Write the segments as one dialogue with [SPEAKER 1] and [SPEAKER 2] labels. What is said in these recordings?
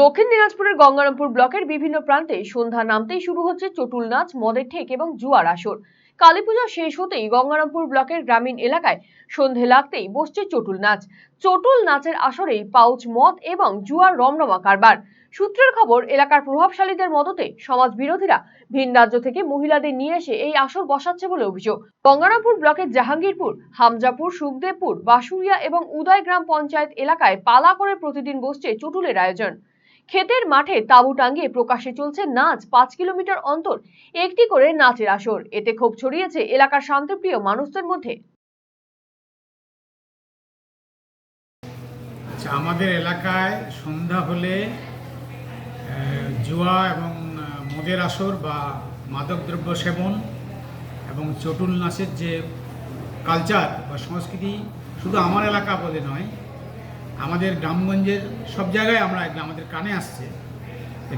[SPEAKER 1] দক্ষিণ দিনাজপুরের গঙ্গারামপুর ব্লকের বিভিন্ন প্রান্তে সন্ধ্যা নামতেই শুরু হচ্ছে চটুল নাচ, মদের ঠেক এবং জুয়ার আসর। কালীপূজা শেষ হতেই গঙ্গারামপুর ব্লকের গ্রামীণ এলাকায় সন্ধে লাগতেই বসছে চটুল নাচ। চটুল নাচের আসরেই পাউচ মদ এবং জুয়ার রমরমা কারবার। সূত্রের খবর, এলাকার প্রভাবশালীদের মদতে সমাজ বিরোধীরা ভিন রাজ্য থেকে মহিলাদের নিয়ে এসে এই আসর বসাচ্ছে বলে অভিযোগ। গঙ্গারামপুর ব্লকের জাহাঙ্গীরপুর, হামজাপুর, সুখদেবপুর, বাসুরিয়া এবং উদয় গ্রাম পঞ্চায়েত এলাকায় পালা করে প্রতিদিন বসছে চটুলের আয়োজন। ক্ষেতের মাঠে তাঁবু টাঙ্গিয়ে প্রকাশ্যে চলছে নাচ পাঁচ কিলোমিটার অন্তর। একটি করে নাচের আসর। এতে ক্ষোভ ছড়িয়েছে এলাকার শান্তিপ্রিয় মানুষদের মধ্যে।
[SPEAKER 2] আচ্ছা আমাদের এলাকায় সন্ধ্যা হলে জুয়া এবং মদের আসর বা মাদকদ্রব্য সেবন এবং চটুল নাচের যে কালচার বা সংস্কৃতি শুধু আমার এলাকা বলে নয় আমাদের গ্রামগঞ্জের সব জায়গায় আমরা আমাদের কানে আসছে।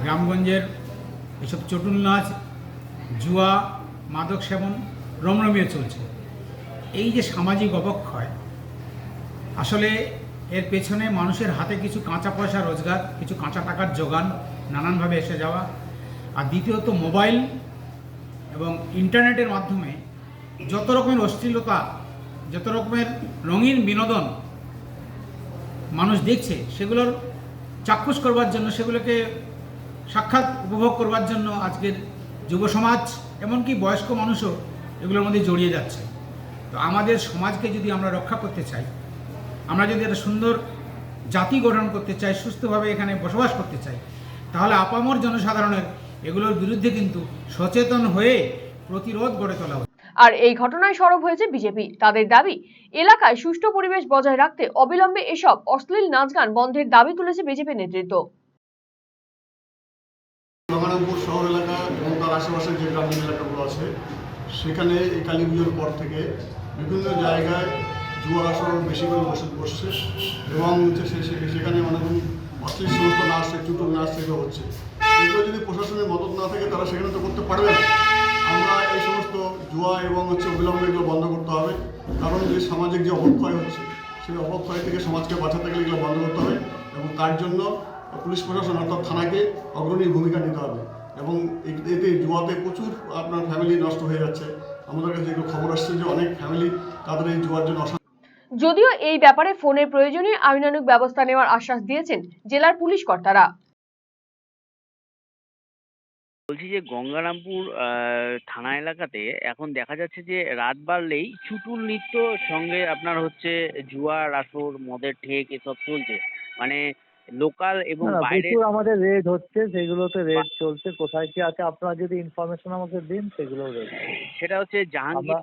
[SPEAKER 2] গ্রামগঞ্জের এসব চটুল নাচ, জুয়া, মাদক সেবন রমরমিয়ে চলছে। এই যে সামাজিক অবক্ষয়, আসলে এর পেছনে মানুষের হাতে কিছু কাঁচা পয়সা রোজগার, কিছু কাঁচা টাকার যোগান, নানানভাবে এসে যাওয়া। আর দ্বিতীয়ত মোবাইল এবং ইন্টারনেটের মাধ্যমে যত রকমের অশ্লীলতা, যত রকমের রঙিন বিনোদন মানুষ দেখছে, সেগুলোর চাক্ষুষ করবার জন্য, সেগুলোকে সাক্ষাৎ উপভোগ করবার জন্য আজকের যুব সমাজ, এমনকি বয়স্ক মানুষও এগুলোর মধ্যে জড়িয়ে যাচ্ছে তো আমাদের সমাজকে যদি আমরা রক্ষা করতে চাই, আমরা যদি একটা সুন্দর জাতি গঠন করতে চাই, সুস্থভাবে এখানে বসবাস করতে চাই, তাহলে আপামর জনসাধারণের এগুলোর বিরুদ্ধে কিন্তু সচেতন হয়ে প্রতিরোধ গড়ে তোলা উচিত।
[SPEAKER 1] আর এই ঘটনায় সরব হয়েছে বিজেপি। তাদের দাবি, এলাকায় সুষ্ঠু পরিবেশ বজায় রাখতে অবিলম্বে এসব অশ্লীল নাচ গান বন্ধের দাবি তুলেছে বিজেপি নেতৃত্ব।
[SPEAKER 3] শহর এলাকা এবং তার আশেপাশে যে গ্রামীণ এলাকাগুলো আছে, সেখানে এই কালী পুজোর পর থেকে বিভিন্ন জায়গায় জুয়ার আসর বেশি করে বসে বসছে এবং সেখানে অশ্লীল সমস্ত চুটুক নাচ হচ্ছে। এগুলো যদি প্রশাসনের মদত না থাকে, তারা সেখানে তো করতে পারবে আমরা এই এবং হচ্ছে অবিলম্বে এগুলো বন্ধ করতে হবে। কারণ যে সামাজিক যে অবক্ষয় হচ্ছে, সেই অবক্ষয় থেকে সমাজকে বাঁচাতে গেলে এগুলো বন্ধ করতে হবে এবং তার জন্য পুলিশ প্রশাসন অর্থাৎ থানাকে অগ্রণী ভূমিকা নিতে হবে এবং এতে জুয়াতে প্রচুর আপনার ফ্যামিলি নষ্ট হয়ে যাচ্ছে। আমাদের কাছে যেগুলো খবর আসছে যে অনেক ফ্যামিলি তাদের এই জুয়ার জন্য
[SPEAKER 1] যদিও এই ব্যাপারে ফোনের প্রয়োজনে আইনানুগ ব্যবস্থা নেওয়ার আশ্বাস দিয়েছেন জেলার পুলিশ কর্তারা।
[SPEAKER 4] বলছি যে গঙ্গারামপুর থানা এলাকাতে এখন দেখা যাচ্ছে যে রাত বাড়লেই চুটুল নৃত্য সঙ্গে আপনার হচ্ছে জুয়ার আসর মদের ঠেক এসব চলছে। মানে লোকাল এবং বাইরে
[SPEAKER 5] আমাদের রেড হচ্ছে সেগুলোতে রেড চলছে। কোথায় কি আছে আপনারা যদি ইনফরমেশন আমাকে দিন সেগুলো রেড
[SPEAKER 4] সেটা হচ্ছে জাহাঙ্গীর